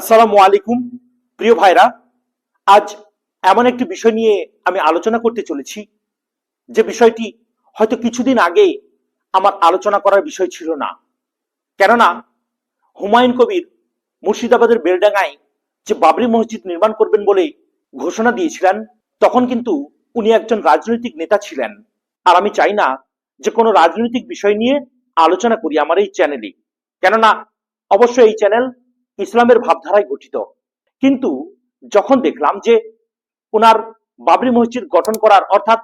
আসসালামু আলাইকুম, প্রিয় ভাইরা। আজ এমন একটি বিষয় নিয়ে আমি আলোচনা করতে চলেছি। যে বিষয়টি হয়তো কিছুদিন আগে আমার আলোচনা করার বিষয় ছিল না। কেননা, হুমায়ুন কবির মুর্শিদাবাদের বেলডাঙ্গায় যে বাবরি মসজিদ নির্মাণ করবেন বলে ঘোষণা দিয়েছিলেন, তখন কিন্তু উনি একজন রাজনৈতিক নেতা ছিলেন। আর আমি চাই না যে কোনো রাজনৈতিক বিষয় নিয়ে আলোচনা করি আমার এই চ্যানেলে। কেননা, অবশ্যই এই চ্যানেল ইসলামের ভাবধারায় গঠিত। কিন্তু যখন দেখলাম যে ওনার বাবরি মসজিদ গঠন করার অর্থাৎ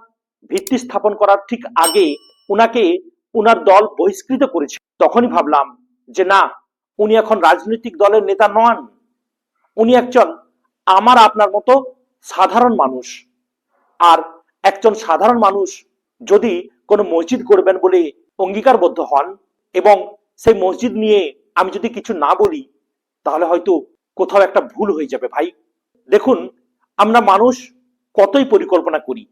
ভিত্তি স্থাপন করার ঠিক আগে উনাকে উনার দল বহিষ্কৃত করেছে, তখনই ভাবলাম যে না, উনি এখন রাজনৈতিক দলের নেতা নন। উনি একজন আমার আপনার মতো সাধারণ মানুষ। আর একজন সাধারণ মানুষ যদি কোনো মসজিদ করবেন বলে অঙ্গীকারবদ্ধ হন এবং সেই মসজিদ নিয়ে আমি যদি কিছু না বলি তাহলে হয়তো কোথাও একটা ভুল হয়ে যাবে ভাই। দেখুন, আমরা মানুষ কতই পরিকল্পনা করি,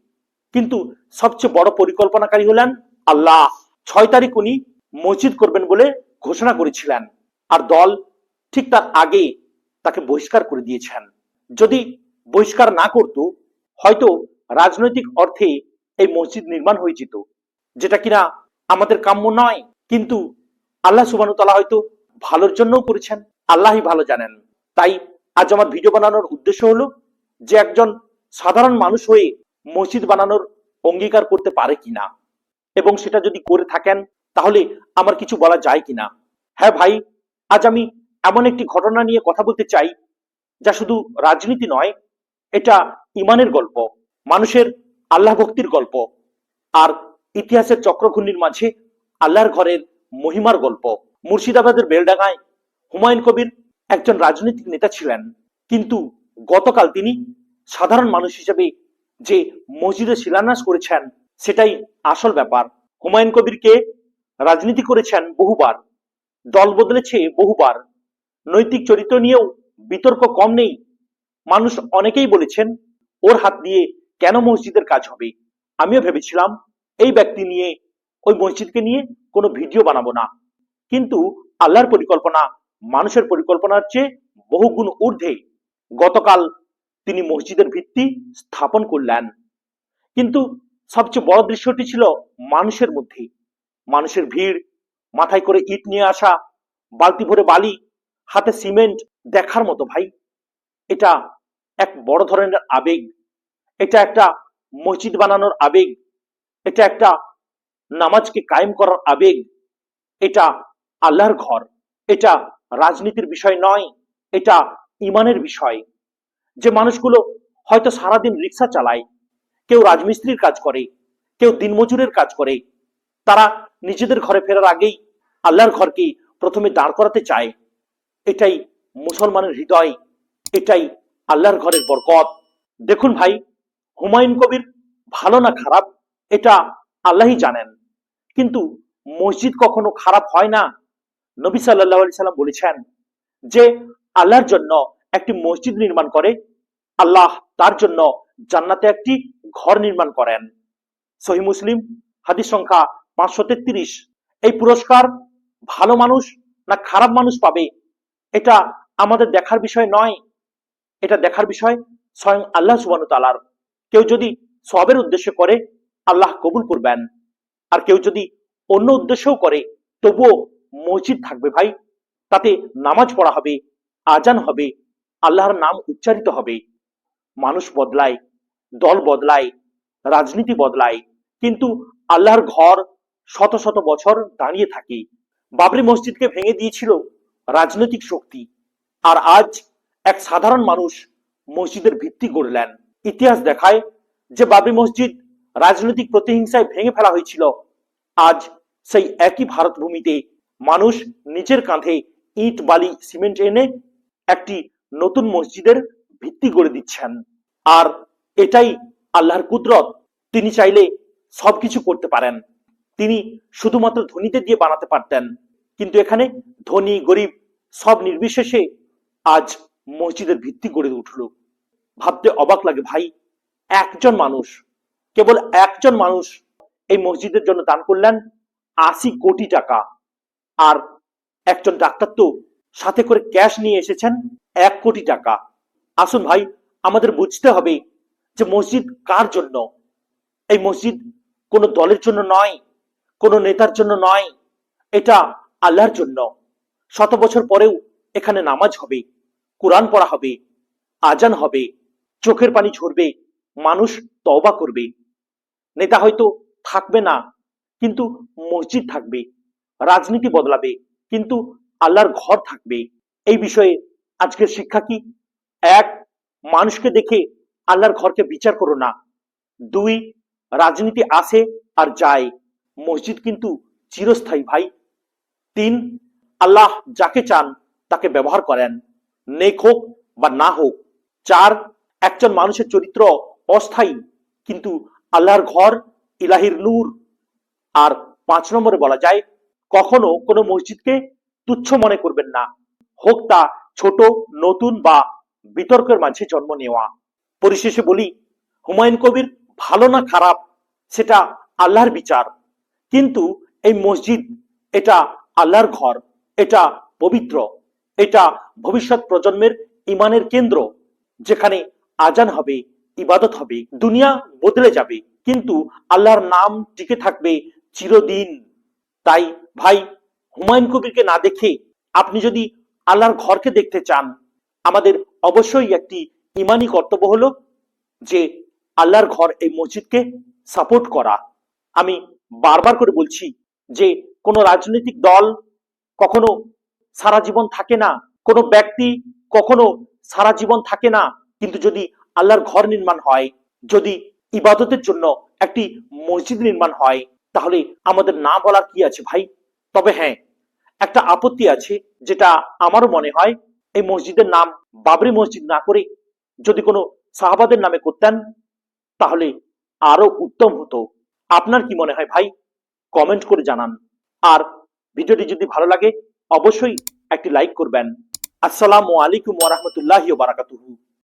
কিন্তু সবচেয়ে বড় পরিকল্পনাকারী হলেন আল্লাহ। ছয় তারিখ উনি মসজিদ করবেন বলে ঘোষণা করেছিলেন আর দল ঠিক তার আগে তাকে বহিষ্কার করে দিয়েছেন। যদি বহিষ্কার না করত, হয়তো রাজনৈতিক অর্থে এই মসজিদ নির্মাণ হয়ে যেত, যেটা কিনা আমাদের কাম্য নয়, কিন্তু আল্লাহ সুবানুতালা হয়তো ভালোর জন্যও করেছেন। আল্লাহই ভালো জানেন। তাই আজ আমার ভিডিও বানানোর উদ্দেশ্য হলো যে একজন সাধারণ মানুষ হয়ে মসজিদ বানানোর অঙ্গীকার করতে পারে কিনা। এবং সেটা যদি করে থাকেন, তাহলে আমার কিছু বলা যায় কিনা। হ্যাঁ ভাই, আজ আমি এমন একটি ঘটনা নিয়ে কথা বলতে চাই, যা শুধু রাজনীতি নয়, এটা ইমানের গল্প, মানুষের আল্লাহ ভক্তির গল্প, আর ইতিহাসের চক্রঘূর্ণির মাঝে আল্লাহর ঘরের মহিমার গল্প। মুর্শিদাবাদের বেলডাঙ্গায় হুমায়ুন কবির একজন রাজনৈতিক নেতা ছিলেন। কিন্তু গতকাল তিনি সাধারণ মানুষ হিসেবে যে মসজিদে শিলান্যাস করেছেন, সেটাই আসল ব্যাপার। হুমায়ুন কবিরকে রাজনীতি করেছেন বহুবার, দল বদলেছে বহুবার। নৈতিক চরিত্র নিয়েও বিতর্ক কম নেই। মানুষ অনেকেই বলেছেন, ওর হাত দিয়ে কেন মসজিদের কাজ হবে? আমিও ভেবেছিলাম, এই ব্যক্তি নিয়ে, ওই মসজিদকে নিয়ে কোনো ভিডিও বানাবো না। কিন্তু আল্লাহর পরিকল্পনা মানুষের পরিকল্পনার চেয়ে বহুগুণ ঊর্ধ্বে গতকাল তিনি মসজিদের ভিত্তি স্থাপন করলেন। কিন্তু সবচেয়ে বড় দৃশ্যটি ছিল মানুষের মধ্যে। মানুষের ভিড়, মাথায় করে ইট নিয়ে আসা, বালতি ভরে বালি, হাতে সিমেন্ট দেখার মতো ভাই। এটা এক বড় ধরনের আবেগ। এটা একটা মসজিদ বানানোর আবেগ। এটা একটা নামাজকে কায়েম করার আবেগ। এটা আল্লাহর ঘর। এটা রাজনীতির বিষয় নয়, এটা ইমানের বিষয়। যে মানুষগুলো হয়তো সারাদিন রিক্সা চালায়, কেউ রাজমিস্ত্রির কাজ করে, কেউ দিনমজুরের কাজ করে, তারা নিজেদের ঘরে ফেরার আগেই আল্লাহর ঘরকে প্রথমে দাঁড় করাতে চায়। এটাই মুসলমানের হৃদয়, এটাই আল্লাহর ঘরের বরকত। দেখুন ভাই, হুমায়ুন কবির ভালো না খারাপ, এটা আল্লাহই জানেন। কিন্তু মসজিদ কখনো খারাপ হয় না? নবী সাল্লাহ আলি সাল্লাম বলেছেন যে আল্লাহর জন্য একটি মসজিদ নির্মাণ করে, আল্লাহ তার জন্য জান্নাতে একটি ঘর নির্মাণ করেন। সহি মুসলিম, হাদিস সংখ্যা পাঁচশো তেত্রিশ। এই পুরস্কার ভালো মানুষ না খারাপ মানুষ পাবে, এটা আমাদের দেখার বিষয় নয়। এটা দেখার বিষয় স্বয়ং আল্লাহ সুবানু তালার কেউ যদি সবের উদ্দেশ্য করে, আল্লাহ কবুল করবেন। আর কেউ যদি অন্য উদ্দেশ্যও করে, তবুও মসজিদ থাকবে ভাই। তাতে নামাজ পড়া হবে, আজান হবে, আল্লাহর নাম উচ্চারিত হবে। মানুষ বদলায়, দল বদলায়, রাজনীতি বদলায়, কিন্তু আল্লাহর ঘর শত শত বছর দাঁড়িয়ে থাকে। বাবরি মসজিদকে ভেঙে দিয়েছিল রাজনৈতিক শক্তি। আর আজ এক সাধারণ মানুষ মসজিদের ভিত্তি গড়লেন ইতিহাস দেখায় যে বাবরি মসজিদ রাজনৈতিক প্রতিহিংসায় ভেঙে ফেলা হয়েছিল, আজ সেই একই ভারত ভূমিতে মানুষ নিজের কাঁধে ইট, বালি, সিমেন্ট এনে একটি নতুন মসজিদের ভিত্তি গড়ে দিচ্ছেন। আর এটাই আল্লাহর কুদরত। তিনি চাইলে সবকিছু করতে পারেন। তিনি শুধুমাত্র ধনীদের দিয়ে বানাতে পারতেন। কিন্তু এখানে ধনী, গরিব সব নির্বিশেষে আজ মসজিদের ভিত্তি গড়ে উঠল। ভাবতে অবাক লাগে, ভাই, একজন মানুষ, কেবল একজন মানুষ এই মসজিদের জন্য দান করলেন আশি কোটি টাকা। আর একজন ডাক্তার তো সাথে করে ক্যাশ নিয়ে এসেছেন এক কোটি টাকা। আসুন ভাই, আমাদের বুঝতে হবে যে মসজিদ কার জন্য? এই মসজিদ কোনো দলের জন্য নয়, কোনো নেতার জন্য নয়, এটা আল্লাহর জন্য। শত বছর পরেও এখানে নামাজ হবে, কোরআন পড়া হবে, আজান হবে, চোখের পানি ঝরবে, মানুষ তওবা করবে। নেতা হয়তো থাকবে না, কিন্তু মসজিদ থাকবে। রাজনীতি বদলাবে, কিন্তু আল্লাহর ঘর থাকবে। এই বিষয়ে আজকের শিক্ষা কি? এক, মানুষকে দেখে আল্লাহর ঘরকে বিচার করো না। দুই, রাজনীতি আসে আর যায়। মসজিদ কিন্তু চিরস্থায়ী ভাই। তিন, আল্লাহ যাকে চান তাকে ব্যবহার করেন, নেক হোক বা না হোক। চার, একজন মানুষের চরিত্র অস্থায়ী, কিন্তু আল্লাহর ঘর ইলাহির নূর। আর পাঁচ নম্বরে বলা যায় কখনো কোনো মসজিদকে তুচ্ছ মনে করবেন না। হোক তা ছোট, নতুন বা বিতর্কের মাঝে জন্ম নেওয়া। পরিশেষে বলি, হুমায়ুন কবির ভালো না খারাপ, সেটা আল্লাহর বিচার। কিন্তু এই মসজিদ, এটা আল্লাহর ঘর, এটা পবিত্র, এটা ভবিষ্যৎ প্রজন্মের ইমানের কেন্দ্র, যেখানে আজান হবে, ইবাদত হবে, দুনিয়া বদলে যাবে। কিন্তু আল্লাহর নাম টিকে থাকবে চিরদিন। তাই ভাই, হুমায়ুন কবিরকে না দেখে আপনি যদি আল্লাহর ঘরকে দেখতে চান, আমাদের অবশ্যই একটি ইমানি কর্তব্য হলো যে আল্লাহর ঘর এই মসজিদকে সাপোর্ট করা। আমি বারবার করে বলছি যে কোনো রাজনৈতিক দল কখনো সারা জীবন থাকে না, কোনো ব্যক্তি কখনো সারা জীবন থাকে না, কিন্তু যদি আল্লাহর ঘর নির্মাণ হয়, যদি ইবাদতের জন্য একটি মসজিদ নির্মাণ হয় তাহলে আমাদের না বলার কি আছে ভাই? তবে হ্যাঁ একটা আপত্তি আছে যেটা আমারও মনে হয় এই মসজিদের নাম বাবরি মসজিদ না করে যদি কোনো সাহাবাদের নামে করতেন, তাহলে আরও উত্তম হতো। আপনার কি মনে হয় ভাই? কমেন্ট করে জানান। আর ভিডিওটি যদি ভালো লাগে, অবশ্যই একটি লাইক করবেন। আসসালামু আলাইকুম ওয়া রাহমাতুল্লাহি ওয়া বারাকাতুহু।